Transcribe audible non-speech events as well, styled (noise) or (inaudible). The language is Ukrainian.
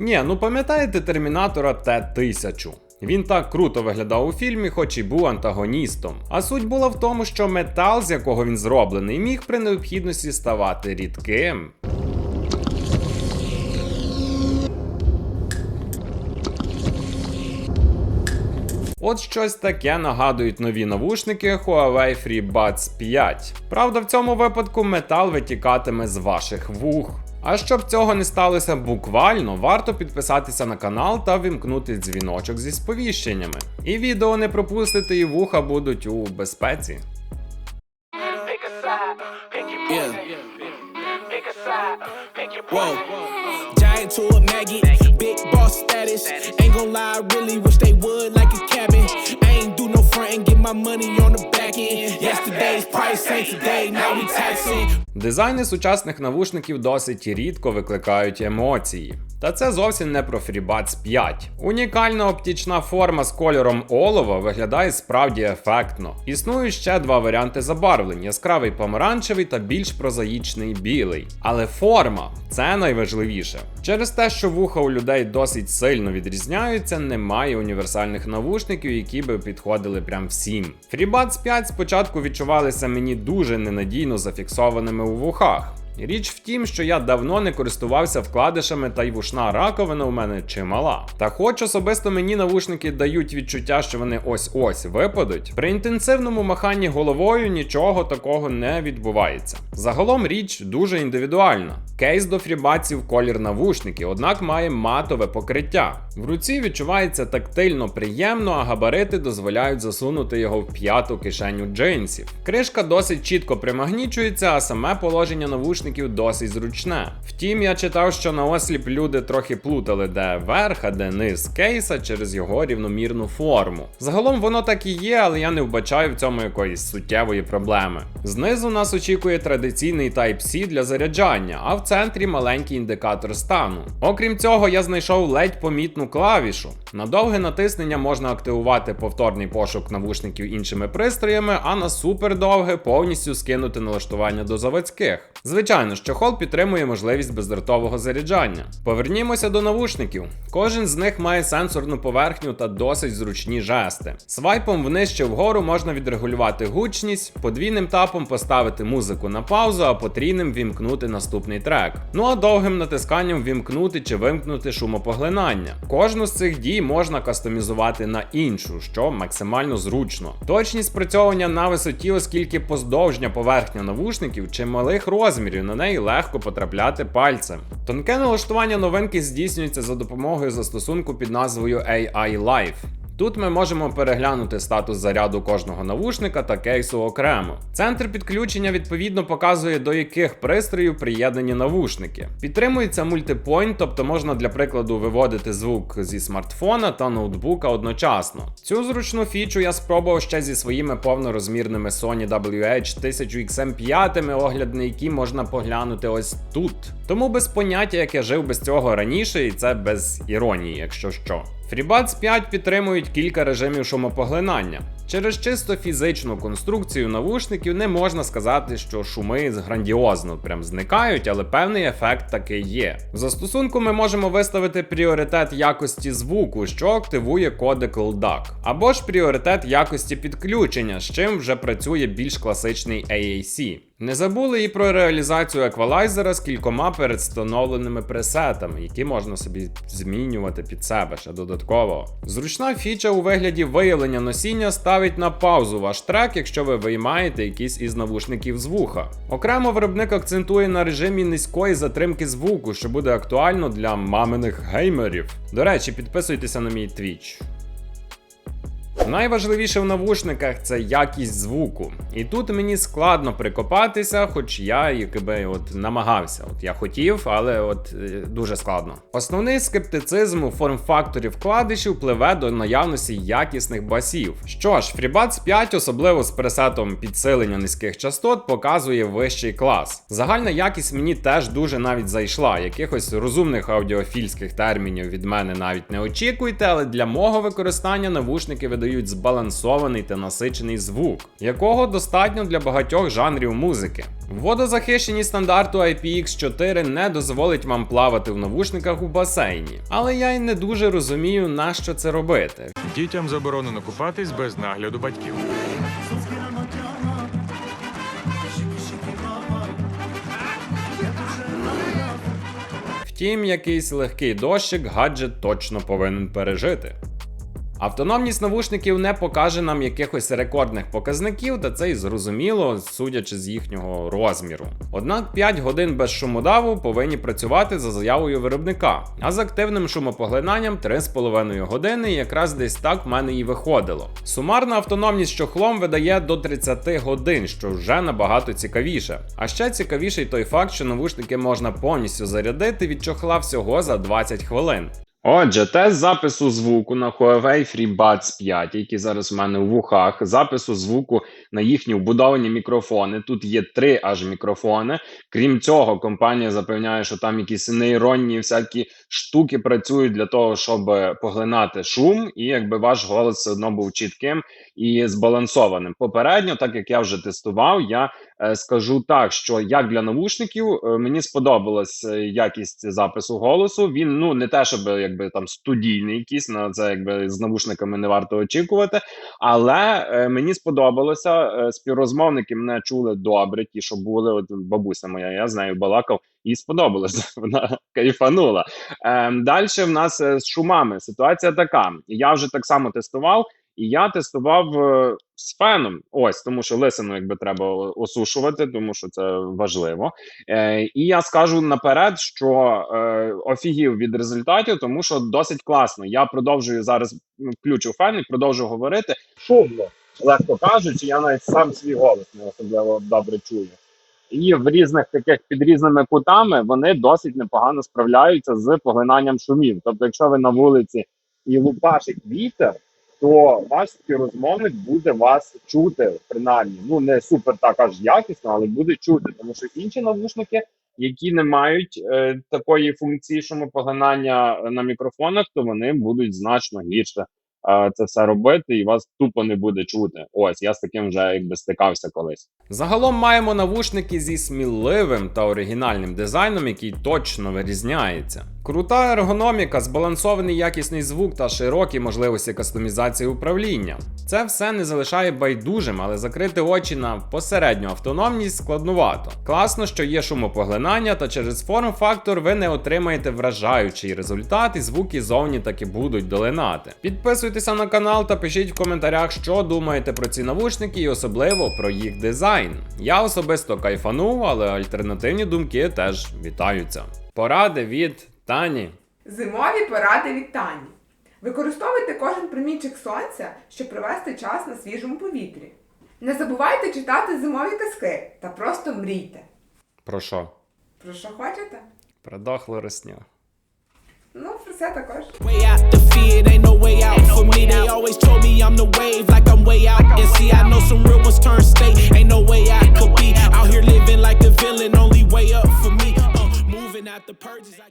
Ні, ну пам'ятаєте термінатора Т-1000? Він так круто виглядав у фільмі, хоч і був антагоністом. А суть була в тому, що метал, з якого він зроблений, міг при необхідності ставати рідким. От щось таке нагадують нові навушники Huawei FreeBuds 5. Правда, в цьому випадку метал витікатиме з ваших вух. А щоб цього не сталося буквально, варто підписатися на канал та вімкнути дзвіночок зі сповіщеннями. І відео не пропустите, і вуха будуть у безпеці. Giant to a Maggie, big. My money on the back end. Yesterday's price ain't today, now we taxing. Дизайни сучасних навушників досить рідко викликають емоції. Та це зовсім не про FreeBuds 5. Унікальна оптична форма з кольором олова виглядає справді ефектно. Існують ще два варіанти забарвлень: яскравий помаранчевий та більш прозаїчний білий. Але форма це найважливіше. Через те, що вуха у людей досить сильно відрізняються, немає універсальних навушників, які би підходили прям всім. FreeBuds 5 спочатку відчувалися мені дуже ненадійно зафіксованими у вухах. Річ в тім, що я давно не користувався вкладишами, та й вушна раковина у мене чимала. Та хоч особисто мені навушники дають відчуття, що вони ось-ось випадуть, при інтенсивному маханні головою нічого такого не відбувається. Загалом річ дуже індивідуальна. Кейс до фрібаців колір навушники, однак має матове покриття. В руці відчувається тактильно приємно, а габарити дозволяють засунути його в п'яту кишеню джинсів. Кришка досить чітко примагнічується, а саме положення навушників досить зручне. Втім, я читав, що на осліп люди трохи плутали, де верх, а де низ кейса через його рівномірну форму. Загалом воно так і є, але я не вбачаю в цьому якоїсь суттєвої проблеми. Знизу нас очікує традиційний Type-C для заряджання, а в центрі маленький індикатор стану. Окрім цього, я знайшов ледь помітну клавішу. На довге натиснення можна активувати повторний пошук навушників іншими пристроями, а на супердовге повністю скинути налаштування до заводських. Звичайно, що хол підтримує можливість бездротового заряджання. Повернімося до навушників. Кожен з них має сенсорну поверхню та досить зручні жести. Свайпом вниз чи вгору можна відрегулювати гучність, подвійним тапом поставити музику на паузу, а потрійним вімкнути наступний трек. Ну а довгим натисканням вімкнути чи вимкнути шумопоглинання. Кожну з цих дій можна кастомізувати на іншу, що максимально зручно. Точність спрацьовування на висоті, оскільки поздовжня поверхня навушників чималих розмірів, на неї легко потрапляти пальцем. Тонке налаштування новинки здійснюється за допомогою застосунку під назвою AI Life. Тут ми можемо переглянути статус заряду кожного навушника та кейсу окремо. Центр підключення відповідно показує, до яких пристроїв приєднані навушники. Підтримується мультипойнт, тобто можна для прикладу виводити звук зі смартфона та ноутбука одночасно. Цю зручну фічу я спробував ще зі своїми повнорозмірними Sony WH-1000XM5, огляд на які можна поглянути ось тут. Тому без поняття, як я жив без цього раніше, і це без іронії, якщо що. FreeBuds 5 підтримують кілька режимів шумопоглинання. Через чисто фізичну конструкцію навушників не можна сказати, що шуми грандіозно прям зникають, але певний ефект таки є. В застосунку ми можемо виставити пріоритет якості звуку, що активує кодек LDAC, або ж пріоритет якості підключення, з чим вже працює більш класичний AAC. Не забули і про реалізацію еквалайзера з кількома передстановленими пресетами, які можна собі змінювати під себе ще додатково. Зручна фіча у вигляді виявлення носіння ставить на паузу ваш трек, якщо ви виймаєте якийсь із навушників з вуха. Окремо виробник акцентує на режимі низької затримки звуку, що буде актуально для маминих геймерів. До речі, підписуйтеся на мій твіч. Найважливіше в навушниках це якість звуку. І тут мені складно прикопатися, хоч я якби от намагався. От я хотів, але от е, дуже складно. Основний скептицизм у форм-факторі вкладишів пливе до наявності якісних басів. Що ж, FreeBuds 5, особливо з пресетом підсилення низьких частот, показує вищий клас. Загальна якість мені теж дуже навіть зайшла. Якихось розумних аудіофільських термінів від мене навіть не очікуйте, але для мого використання навушники видають створюють збалансований та насичений звук, якого достатньо для багатьох жанрів музики. Водозахищені стандарту IPX4 не дозволить вам плавати в навушниках у басейні, але я й не дуже розумію, на що це робити. Дітям заборонено купатись без нагляду батьків. Втім, якийсь легкий дощик гаджет точно повинен пережити. Автономність навушників не покаже нам якихось рекордних показників, та це й зрозуміло, судячи з їхнього розміру. Однак 5 годин без шумодаву повинні працювати за заявою виробника, а з активним шумопоглинанням 3,5 години, і якраз десь так в мене і виходило. Сумарна автономність чохлом видає до 30 годин, що вже набагато цікавіше. А ще цікавіший той факт, що навушники можна повністю зарядити від чохла всього за 20 хвилин. Отже, тест запису звуку на Huawei FreeBuds 5, який зараз в мене в вухах, запису звуку на їхні вбудовані мікрофони. Тут є три аж мікрофони. Крім цього, компанія запевняє, що там якісь нейронні всякі штуки працюють для того, щоб поглинати шум, і якби ваш голос все одно був чітким і збалансованим. Попередньо, так як я вже тестував, я е, скажу так, що як для навушників е, мені сподобалась е, якість запису голосу. Він ну не те, щоб якби там студійний якийсь, на це якби з навушниками не варто очікувати. Але е, мені сподобалося. Е, співрозмовники мене чули добре. Ті, що були, от бабуся моя, я з нею балакав, їй сподобалося. (laughs) Вона кайфанула. Е, Далі в нас е, з шумами ситуація така. Я вже так само тестував. І я тестував е, з феном. Ось тому, що лисину якби треба осушувати, тому що це важливо. Е, і я скажу наперед, що е, офігів від результатів, тому що досить класно. Я продовжую зараз ну, включу фен і продовжую говорити. Шумно, легко кажучи, я навіть сам свій голос не особливо добре чую. І в різних таких під різними кутами вони досить непогано справляються з поглинанням шумів. Тобто, якщо ви на вулиці і лупашить вітер, то ваш співрозмовник буде вас чути, принаймні. Ну не супер так аж якісно, але буде чути, тому що інші навушники, які не мають е, такої функції шумопоглинання на мікрофонах, то вони будуть значно гірше це все робити, і вас тупо не буде чути. Ось я з таким вже якби стикався колись. Загалом маємо навушники зі сміливим та оригінальним дизайном, який точно вирізняється. Крута ергономіка, збалансований якісний звук та широкі можливості кастомізації управління. Це все не залишає байдужим, але закрити очі на посередню автономність складнувато. Класно, що є шумопоглинання, та через форм-фактор ви не отримаєте вражаючий результат, і звуки зовні таки будуть долинати. Підписуйтеся на канал та пишіть в коментарях, що думаєте про ці навушники і особливо про їх дизайн. Я особисто кайфанув, але альтернативні думки теж вітаються. Поради від Тані. Зимові поради від Тані. Використовуйте кожен промінчик сонця, щоб провести час на свіжому повітрі. Не забувайте читати зимові казки та просто мрійте. Про що? Про що хочете? Про дохлу росню. Ну, про це також.